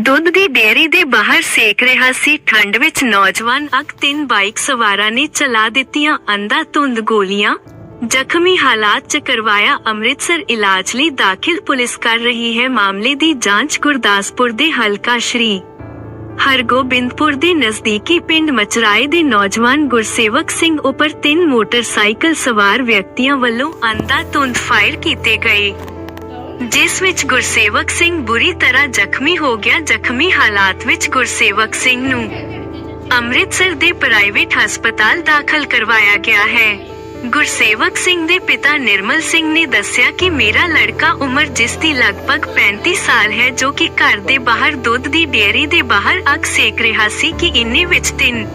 ਦੁੱਧ ਦੀ ਡੇਅਰੀ ਦੇ ਬਾਹਰ ਸੇਕ ਰਿਹਾ ਸੀ। ਠੰਡ ਵਿੱਚ ਨੌਜਵਾਨ ਅਕ ਤਿੰਨ ਬਾਈਕ ਸਵਾਰਾਂ ਨੇ ਚਲਾ ਦਿੱਤੀਆਂ। ਅੰਧਾ ਧੁੰਦ ਗੋਲੀਆਂ, ਜ਼ਖਮੀ ਹਾਲਾਤ ਚ ਕਰਵਾਇਆ ਅੰਮ੍ਰਿਤਸਰ ਇਲਾਜ ਲਈ ਦਾਖਲ ਪੁਲਿਸ ਕਰ ਰਹੀ ਹੈ। ਮਾਮਲੇ ਦੀ ਜਾਂਚ ਗੁਰਦਾਸਪੁਰ ਦੇ ਹਲਕਾ ਸ਼੍ਰੀ ਹਰਗੋਬਿੰਦਪੁਰ ਦੇ ਨਜ਼ਦੀਕੀ ਪਿੰਡ ਮਚਰਾਏ ਦੇ ਨੌਜਵਾਨ ਗੁਰਸੇਵਕ ਸਿੰਘ ਉੱਪਰ ਤਿੰਨ ਮੋਟਰਸਾਈਕਲ ਸਵਾਰ ਵਿਅਕਤੀਆਂ ਵੱਲੋਂ ਅੰਧਾ ਧੁੰਦ ਫਾਇਰ ਕੀਤੇ ਗਏ। ਜਿਸ ਵਿੱਚ ਗੁਰਸੇਵਕ ਸਿੰਘ ਬੁਰੀ ਤਰ੍ਹਾਂ ਜ਼ਖਮੀ ਹੋ ਗਿਆ, ਜ਼ਖਮੀ ਹਾਲਾਤ ਵਿੱਚ ਗੁਰਸੇਵਕ ਸਿੰਘ ਨੂੰ ਅੰਮ੍ਰਿਤਸਰ ਦੇ ਪ੍ਰਾਈਵੇਟ ਹਸਪਤਾਲ ਦਾਖਲ ਕਰਵਾਇਆ ਗਿਆ ਹੈ। ਗੁਰਸੇਵਕ ਸਿੰਘ ਦੇ ਪਿਤਾ ਨਿਰਮਲ ਸਿੰਘ ਨੇ ਦੱਸਿਆ ਕਿ ਮੇਰਾ ਲੜਕਾ ਉਮਰ ਜਿਸ ਦੀ ਲਗਭਗ 35 ਸਾਲ ਹੈ, ਜੋ ਕਿ ਘਰ ਦੇ ਬਾਹਰ ਦੁੱਧ ਦੀ ਡੇਅਰੀ ਦੇ ਬਾਹਰ ਅੱਗ ਸੇਕ ਰਿਹਾ ਸੀ ਕਿ ਇੰਨੇ ਵਿੱਚ ਤਿੰਨ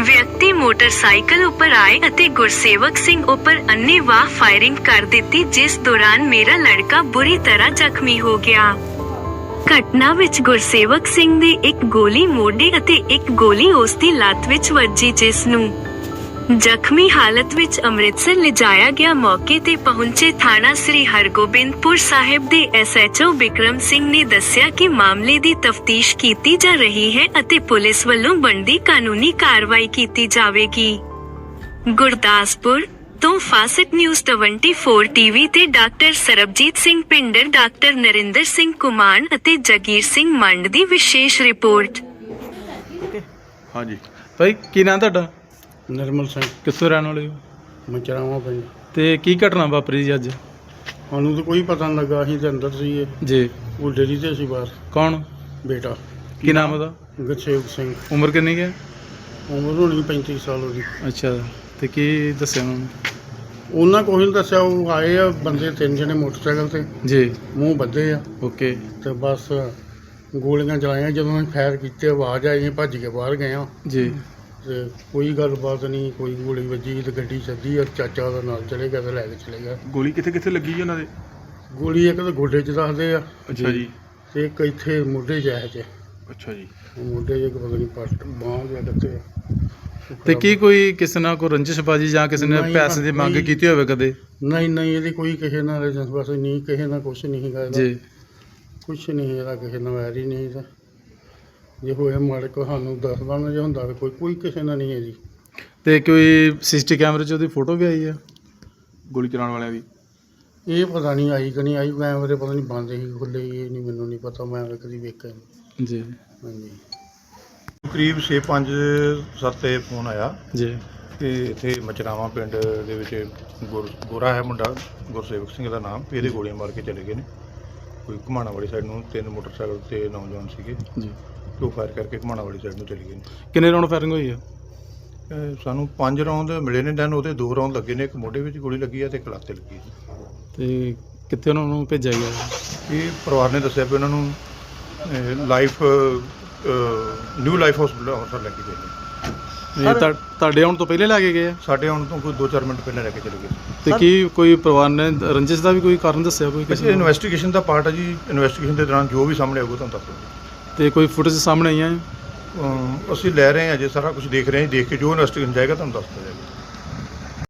ਵਿਅਕਤੀ ਮੋਟਰਸਾਈਕਲ ਉੱਪਰ ਆਏ ਅਤੇ ਗੁਰਸੇਵਕ ਸਿੰਘ ਉੱਪਰ ਅੰਨ੍ਹੇਵਾਹ ਫਾਇਰਿੰਗ ਕਰ ਦਿੱਤੀ, ਜਿਸ ਦੌਰਾਨ ਮੇਰਾ ਲੜਕਾ ਬੁਰੀ ਤਰ੍ਹਾਂ ਜ਼ਖਮੀ ਹੋ ਗਿਆ। ਘਟਨਾ ਵਿੱਚ ਗੁਰਸੇਵਕ ਸਿੰਘ ਦੀ ਇੱਕ ਗੋਲੀ ਮੋਢੇ ਅਤੇ ਇੱਕ ਗੋਲੀ ਉਸ ਦੀ ਲੱਤ ਵਿੱਚ ਵੱਜੀ ਜਿਸ ਨੂੰ ਜ਼ਖਮੀ ਹਾਲਤ ਵਿੱਚ ਅੰਮ੍ਰਿਤਸਰ ਲਿਜਾਇਆ ਗਿਆ ਮੌਕੇ ਤੇ ਪਹੁੰਚੇ ਥਾਣਾ ਸ੍ਰੀ ਹਰਗੋਬਿੰਦਪੁਰ ਸਾਹਿਬ ਦੇ ਐਸਐਚਓ ਵਿਕਰਮ ਸਿੰਘ ਨੇ ਦੱਸਿਆ ਕਿ ਮਾਮਲੇ ਦੀ ਤਫਤੀਸ਼ ਕੀਤੀ ਜਾ ਰਹੀ ਹੈ ਅਤੇ ਪੁਲਿਸ ਵੱਲੋਂ ਬਣਦੀ ਕਾਨੂੰਨੀ ਕਾਰਵਾਈ ਕੀਤੀ ਜਾਵੇਗੀ। ਗੁਰਦਾਸਪੁਰ ਤੋਂ ਫਾਸਟ ਨਿਊਜ਼ 24 ਟੀਵੀ ਤੇ ਡਾਕਟਰ ਸਰਬਜੀਤ ਸਿੰਘ ਪਿੰਡਰ, ਡਾਕਟਰ ਨਰਿੰਦਰ ਸਿੰਘ ਕੁਮਾਨ ਅਤੇ ਜਗੀਰ ਸਿੰਘ ਮੰਡ ਦੀ ਵਿਸ਼ੇਸ਼ ਰਿਪੋਰਟ। ਹਾਂਜੀ। ਭਾਈ, ਕੀ ਨਾਂ ਤੁਹਾਡਾ? ਨਿਰਮਲ ਸਿੰਘ। ਕਿੱਥੋਂ ਰਹਿਣ ਵਾਲੇ ਹੋ? ਮਚਰਾਵਾਂ ਪਿੰਡ। ਤੇ ਕੀ ਘਟਨਾ ਵਾਪਰੀ ਜੀ ਅੱਜ? ਸਾਨੂੰ ਤਾਂ ਕੋਈ ਪਤਾ ਨਹੀਂ ਲੱਗਾ ਅਸੀਂ ਤੇ ਅੰਦਰ ਸੀਗੇ। ਜੀ। ਉਹ ਡੇਰੀ ਤੇ ਸੀ ਬਾਹਰ। ਕੌਣ? ਬੇਟਾ। ਕੀ ਨਾਮ ਉਹਦਾ? ਗੁਰਸੇਵਕ ਸਿੰਘ। ਉਮਰ ਕਿੰਨੀ ਹੈ? ਉਮਰ ਹੋਣੀ 35 ਸਾਲ ਉਹਦੀ। ਅੱਛਾ ਤੇ ਕੀ ਦੱਸਿਆ ਉਹਨਾਂ ਨੇ? ਉਹਨਾਂ ਕੋਈ ਨਹੀਂ ਦੱਸਿਆ ਉਹ ਆਏ ਆ ਬੰਦੇ ਤਿੰਨ ਜਣੇ ਮੋਟਰਸਾਈਕਲ ਤੇ। ਜੀ। ਮੂੰਹ ਬੱਧੇ ਆ। ਓਕੇ। ਤੇ ਬਸ ਗੋਲੀਆਂ ਚਲਾਈਆਂ ਜਦੋਂ ਅਸੀਂ ਫਾਇਰ ਕੀਤੇ ਆਵਾਜ਼ ਆਈ ਅਸੀਂ ਭੱਜ ਕੇ ਬਾਹਰ ਗਏ ਆ। ਜੀ। ਤੇ ਕੋਈ ਗੱਲਬਾਤ ਨਹੀਂ ਕੋਈ ਗੋਲੀ ਵੱਜੀ ਤੇ ਗੱਡੀ ਸੱਦੀ ਆ ਚਾਚਾ ਉਹਦਾ ਨਾਲ ਚਲੇ ਗਿਆ ਤੇ ਲੈ ਕੇ ਚਲੇ ਗਿਆ। ਗੋਲੀ ਕਿੱਥੇ ਕਿੱਥੇ ਲੱਗੀ ਜੀ ਉਹਨਾਂ ਦੇ? ਗੋਲੀ ਇੱਕ ਤਾਂ ਗੋਡੇ 'ਚ ਦੱਸਦੇ ਆ ਅੱਛਾ ਜੀ। ਤੇ ਇੱਕ ਇੱਥੇ ਮੋਢੇ 'ਚ ਹੈ। 'ਚ ਅੱਛਾ ਜੀ। ਮੋਢੇ 'ਚ ਇੱਕ ਪਤਾ ਨਹੀਂ ਪੱਟ ਬਾਂਹ ਜਾਂ ਕਿੱਥੇ ਤੇ ਕੀ ਕੋਈ ਕਿਸੇ ਨਾਲ ਕੋਈ ਰੰਜਿਸ਼ਬਾਜੀ ਜਾਂ ਕਿਸੇ ਨੇ ਨਹੀਂ, ਪੈਸੇ ਦੀ ਮੰਗ ਨਹੀਂ। ਕੀਤੀ ਹੋਵੇ ਕਦੇ? ਨਹੀਂ ਨਹੀਂ ਇਹਦੀ ਕੋਈ ਕਿਸੇ ਨਾਲ ਰਜਿਸ ਬਸ ਨਹੀਂ ਕਿਸੇ ਨਾਲ ਕੁਛ ਨਹੀਂ ਹੈਗਾ ਇਹਦਾ। ਜੀ। ਕੁਛ ਨਹੀਂ ਇਹਦਾ ਕਿਸੇ ਨਾਲ ਵੈਰ ਹੀ ਨਹੀਂ ਇਹਦਾ। ਜੇ ਹੋਏ ਮਾੜੇ ਕੋ ਸਾਨੂੰ ਦੱਸ ਦੇਣਾ ਜੇ ਹੁੰਦਾ ਤਾਂ ਕੋਈ ਕੋਈ ਕਿਸੇ ਨਾਲ ਨਹੀਂ ਹੈ ਜੀ। ਤੇ ਕੋਈ ਸੀਸੀਟੀ ਕੈਮਰੇ 'ਚ ਉਹਦੀ ਫੋਟੋ ਵੀ ਆਈ ਆ? ਗੋਲੀ ਚਲਾਉਣ ਵਾਲਿਆਂ ਦੀ? ਇਹ ਪਤਾ ਨਹੀਂ ਆਈ ਕਿ ਨਹੀਂ ਆਈ ਕੈਮਰੇ ਪਤਾ ਨਹੀਂ ਬੰਦ ਸੀ ਖੁੱਲੇ ਇਹ ਨਹੀਂ ਮੈਨੂੰ ਨਹੀਂ ਪਤਾ ਮੈਂ ਤਾਂ ਕਦੀ ਵੇਖਿਆ ਨਹੀਂ। ਜੀ। ਹਾਂਜੀ। ਕਰੀਬ 6-5 ਸੱਤ ਤੇ ਫੋਨ ਆਇਆ। ਜੀ। ਕਿ ਇੱਥੇ ਮਚਰਾਵਾਂ ਪਿੰਡ ਦੇ ਵਿੱਚ ਗੁਰ ਗੋਰਾ ਹੈ ਮੁੰਡਾ ਗੁਰਸੇਵਕ ਸਿੰਘ ਦਾ ਨਾਮ ਇਹਦੇ ਗੋਲੀਆਂ ਮਾਰ ਕੇ ਚਲੇ ਗਏ ਨੇ। ਕੋਈ ਘੁਮਾਣਾ ਵਾਲੀ ਸਾਈਡ ਨੂੰ ਤਿੰਨ ਮੋਟਰਸਾਈਕਲ ਤੇ ਨੌਜਵਾਨ ਸੀਗੇ। ਜੀ। ਉਹ ਫਾਇਰ ਕਰਕੇ ਘੁਮਾਣਾ ਵਾਲੀ ਸਾਈਡ ਨੂੰ ਚਲੇ ਗਏ ਨੇ। ਕਿੰਨੇ ਰਾਉਂਡ ਫਾਇਰਿੰਗ ਹੋਈ ਆ? ਅਹ ਸਾਨੂੰ ਪੰਜ ਰੌਂਦ ਮਿਲੇ ਨੇ ਦੈਨ ਉਹਦੇ ਦੋ ਰੌਂਦ ਲੱਗੇ ਨੇ ਇੱਕ ਮੋਢੇ ਵਿੱਚ ਗੋਲੀ ਲੱਗੀ ਹੈ ਤੇ ਇੱਕ ਲੱਤ ਤੇ ਲੱਗੀ ਹੈ ਤੇ ਕਿੱਥੇ ਉਹਨਾਂ ਨੂੰ ਭੇਜਿਆ ਗਿਆ? ਇਹ ਪਰਿਵਾਰ ਨੇ ਦੱਸਿਆ ਵੀ ਉਹਨਾਂ ਨੂੰ life new life hospital Amritsar ਲੈ ਕੇ ਗਏ ਨੇ। ਤਾਂ ਤੁਹਾਡੇ ਆਉਣ ਤੋਂ ਪਹਿਲੇ ਲੈ ਕੇ ਗਏ ਆ? ਸਾਡੇ ਆਉਣ ਤੋਂ ਕੋਈ 2-4 ਮਿੰਟ ਪਹਿਲਾਂ ਲੈ ਕੇ ਚਲੇ ਗਏ ਤੇ ਕੀ ਕੋਈ ਪਰਿਵਾਰ ਨੇ ਰੰਜਿਸ਼ ਦਾ ਵੀ ਕੋਈ ਕਾਰਨ ਦੱਸਿਆ ਕੋਈ ਕਿਸੇ ਕਿਸੇ ਨੂੰ? ਇਨਵੈਸਟੀਗੇਸ਼ਨ ਦਾ ਪਾਰਟ ਹੈ ਜੀ। ਇਨਵੈਸਟੀਗੇਸ਼ਨ ਦੇ ਦੌਰਾਨ ਜੋ ਵੀ ਸਾਹਮਣੇ ਆਊਗਾ ਤੁਹਾਨੂੰ ਦੱਸ ਦਿਆਂਗੇ ਤੇ ਕੋਈ ਫੁਟੇਜ ਸਾਹਮਣੇ ਆਈਆਂ ਹੈ? ਅਮ, ਅਸੀਂ ਲੈ ਰਹੇ ਹਾਂ ਜੇ, ਸਾਰਾ ਕੁਝ ਦੇਖ ਰਹੇ ਹਾਂ ਦੇਖ ਕੇ ਜੋ ਇਨਵੈਸਟੀਗੇਸ਼ਨ ਜਾਏਗਾ ਤੁਹਾਨੂੰ ਦੱਸ ਦਿੱਤਾ ਜਾਏਗਾ